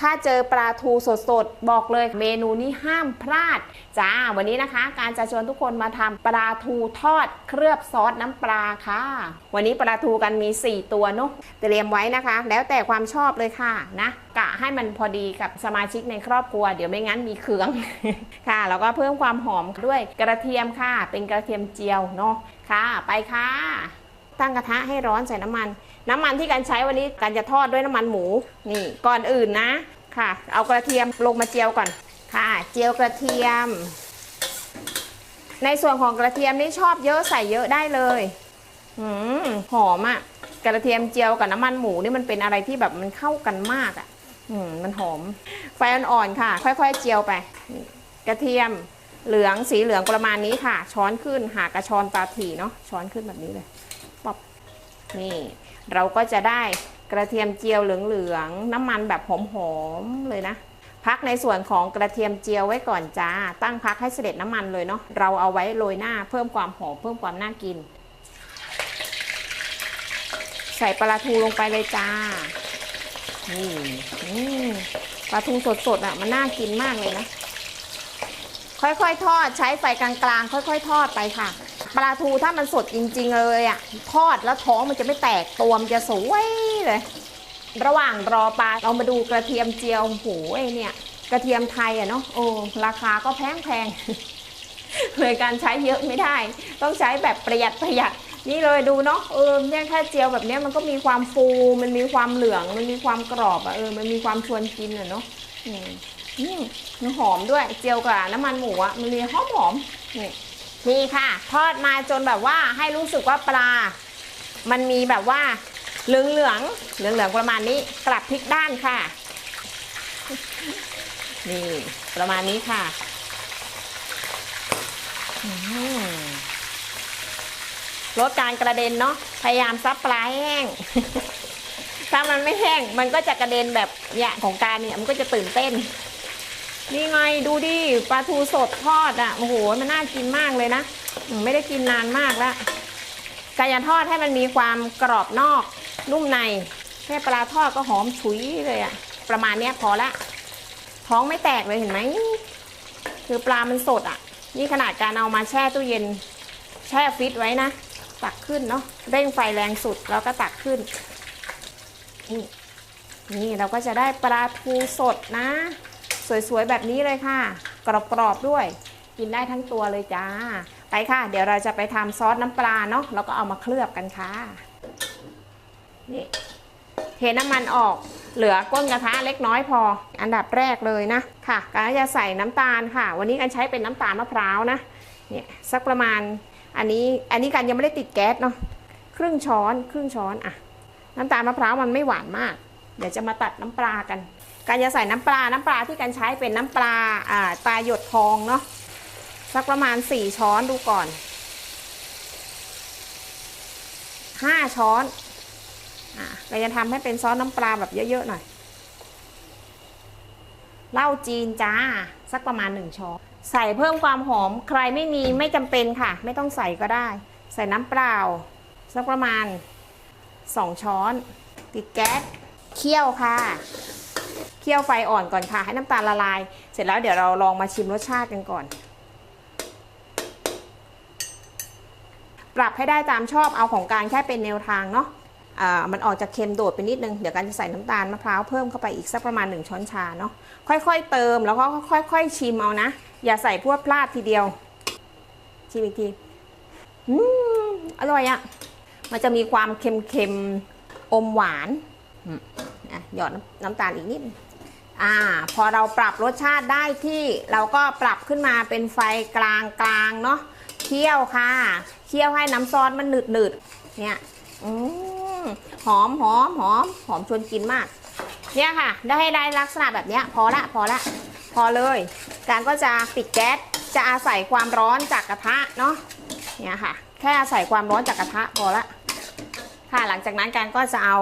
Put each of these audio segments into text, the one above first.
ถ้าเจอปลาทูสดๆ บอกเลยเมนูนี้ห้ามพลาด จ้า วันนี้นะคะ การจะชวนทุกคนมาทำปลาทูทอดเคลือบซอสน้ำปลาค่ะ วันนี้ปลาทูกันมี 4 ตัวเนาะเตรียมไว้นะคะ แล้วแต่ความชอบเลยค่ะนะกะให้มันพอดีกับสมาชิกในครอบครัว เดี๋ยวไม่งั้นมีเคืองค่ะ แล้วก็เพิ่มความหอมด้วยกระเทียมค่ะ เป็นกระเทียมเจียวเนาะค่ะ ไปค่ะ ตั้งกระทะให้ร้อนใส่น้ำมัน น้ำมันที่การใช้วันนี้การจะทอดด้วยน้ำมันหมูนี่ก่อนอื่นนะค่ะ เอากระเทียมลงมาเจียวก่อนค่ะ เจียวกระเทียม ในส่วนของกระเทียมนี่ชอบเยอะใส่เยอะได้เลยอืมหอมอะ่ะกระเทียมเจียวกับน้ำมันหมูนี่มันเป็นอะไรที่แบบมันเข้ากันมากอะ่ะอืมมันหอม ไฟอ่อนๆค่ะ ค่อยๆเจียวไป กระเทียมเหลืองสีเหลืองประมาณนี้ค่ะ ช้อนขึ้นหากระชอนปลาถี่เนาะช้อนขึ้นแบบนี้เลย นี่เราก็จะได้กระเทียมเจียวเหลืองๆ น้ำมันแบบหอมๆ เลยนะ พักในส่วนของกระเทียมเจียวไว้ก่อนจ้า ตั้งพักให้เสด็จน้ำมันเลยเนาะ เราเอาไว้โรยหน้าเพิ่มความหอมเพิ่มความน่ากิน ใส่ปลาทูลงไปเลยจ้า นี่อืมปลาทูสดๆอะมันน่ากินมากเลยนะ ค่อยๆ ทอดใช้ไฟกลางๆ ค่อย ๆ ทอดไปค่ะ ปลาทูถ้ามันสดจริง ๆ เลยอะทอดแล้วท้องมันจะไม่แตกตัวมันจะสวยเลย ระหว่างรอปลาเรามาดูกระเทียมเจียวโอ้โหเนี่ย กระเทียมไทยอะเนาะโอ้ราคาก็แพงแพงเลยการใช้เยอะไม่ได้ ต้องใช้แบบประหยัดประหยัดนี่เลยดูเนาะเออเนี่ยแค่เจียวแบบเนี้ยมันก็มีความฟู มันมีความเหลืองมันมีความกรอบอะเออมันมีความชวนกินอะเนาะอืมมันหอมด้วยเจียวกับน้ำมันหมูอะมันมีหอมหอมนี่ นี่ค่ะ ทอดมาจนแบบว่าให้รู้สึกว่าปลา มันมีแบบว่าเหลืองเหลืองเหลืองเหลืองประมาณนี้กลับพลิกด้านค่ะ นี่ประมาณนี้ค่ะลดการกระเด็นเนาะพยายามซับปลาแห้ง ถ้ามันไม่แห้ง มันก็จะกระเด็นแบบเนี่ยของการเนี่ยมันก็จะตื่นเต้น นี่ไงดูดิปลาทูสดทอดอะโอ้โหมันน่ากินมากเลยนะไม่ได้กินนานมากแล้วการทอดให้มันมีความกรอบนอกนุ่มในแค่ปลาทอดก็หอมฉุยเลยอะประมาณเนี้ยพอละ ท้องไม่แตกเลยเห็นไหมคือปลามันสดอะ นี่ขนาดการเอามาแช่ตู้เย็น แช่ฟิตไว้นะ ตักขึ้นเนาะเร่งไฟแรงสุดแล้วก็ตักขึ้นนี่นี่เราก็จะได้ปลาทูสดนะ สวยๆ แบบนี้เลยค่ะ กรอบๆด้วย กินได้ทั้งตัวเลยจ้า ไปค่ะ เดี๋ยวเราจะไปทำซอสน้ำปลาเนาะแล้วก็เอามาเคลือบกันค่ะนี่เทน้ำมันออกเหลือก้นกระทะเล็กน้อยพอ อันดับแรกเลยนะค่ะการจะใส่น้ำตาลค่ะ วันนี้กันใช้เป็นน้ำตาลมะพร้าวนะเนี่ยสักประมาณอันนี้อันนี้กันยังไม่ได้ติดแก๊สเนาะครึ่งช้อน ครึ่งช้อนอะน้ำตาลมะพร้าวมันไม่หวานมาก เดี๋ยวจะมาตัดน้ำปลากัน การจะใส่น้ำปลา น้ำปลาที่กันใช้เป็นน้ำปลาอ่าตาหยดทองเนาะสักประมาณ 4 ช้อนดูก่อน 5 ช้อนอะเราจะทำให้เป็นซอสน้ำปลาแบบเยอะๆหน่อยเหล้าจีนจ้าสักประมาณ 1 ช้อน ใส่เพิ่มความหอมใครไม่มีไม่จำเป็นค่ะ ไม่ต้องใส่ก็ได้ ใส่น้ำเปล่า สักประมาณ 2 ช้อน ติดแก๊สเคี่ยวค่ะ เคี่ยวไฟอ่อนก่อนค่ะ ให้น้ำตาลละลาย เสร็จแล้วเดี๋ยวเราลองมาชิมรสชาติกันก่อน ปรับให้ได้ตามชอบเอาของการแค่เป็นแนวทางเนาะมันออกจากเค็มโดดไปนิดนึง เดี๋ยวการจะใส่น้ำตาลมะพร้าวเพิ่มเข้าไปอีกสักประมาณ 1 ช้อนชาเนาะ ค่อยๆเติมแล้วก็ค่อยๆชิมเอานะ อย่าใส่พวกพลาดทีเดียว ชิมอีกที อืมอร่อยอะมันจะมีความเค็มๆ อมหวานอะหยอดน้ำน้ำตาลอีกนิด อ่าพอเราปรับรสชาติได้ที่เราก็ปรับขึ้นมาเป็นไฟกลางกลางๆเนาะเคี่ยวค่ะเคี่ยวให้น้ำซอสมันหนืดหนืดๆเนี่ยอืมหอมหอมหอมหอมชวนกินมาก เนี่ยค่ะ ได้ได้ลักษณะแบบเนี้ยพอละพอละ พอเลย การก็จะปิดแก๊สจะอาศัยความร้อนจากกระทะเนาะเนี่ยค่ะ แค่อาศัยความร้อนจากกระทะพอละ ค่ะหลังจากนั้นการก็จะเอา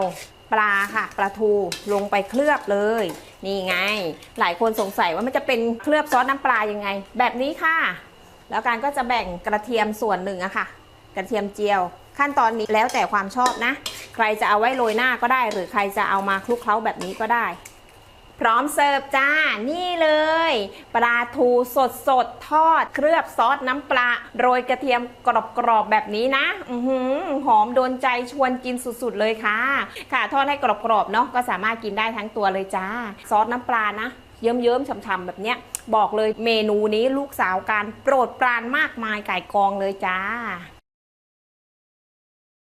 ปลาค่ะปลาทูลงไปเคลือบเลย นี่ไง หลายคนสงสัยว่ามันจะเป็นเคลือบซอสน้ำปลายังไง แบบนี้ค่ะ แล้วการก็จะแบ่งกระเทียมส่วนหนึ่งอะค่ะ กระเทียมเจียว ขั้นตอนนี้แล้วแต่ความชอบนะ ใครจะเอาไว้โรยหน้าก็ได้ หรือใครจะเอามาคลุกเคล้าแบบนี้ก็ได้ พร้อมเสิร์ฟจ้า นี่เลย ปลาทูสดสดทอด เคลือบซอสน้ำปลา โรยกระเทียมกรอบๆแบบนี้นะ อือหือหอมโดนใจชวนกินสุดๆเลยค่ะ ค่ะทอดให้กรอบๆเนาะก็สามารถกินได้ทั้งตัวเลยจ้า ซอสน้ำปลานะ เยิ้มๆฉ่ำๆแบบเนี้ย บอกเลยเมนูนี้ลูกสาวการโปรดปรานมากมายไก่กองเลยจ้า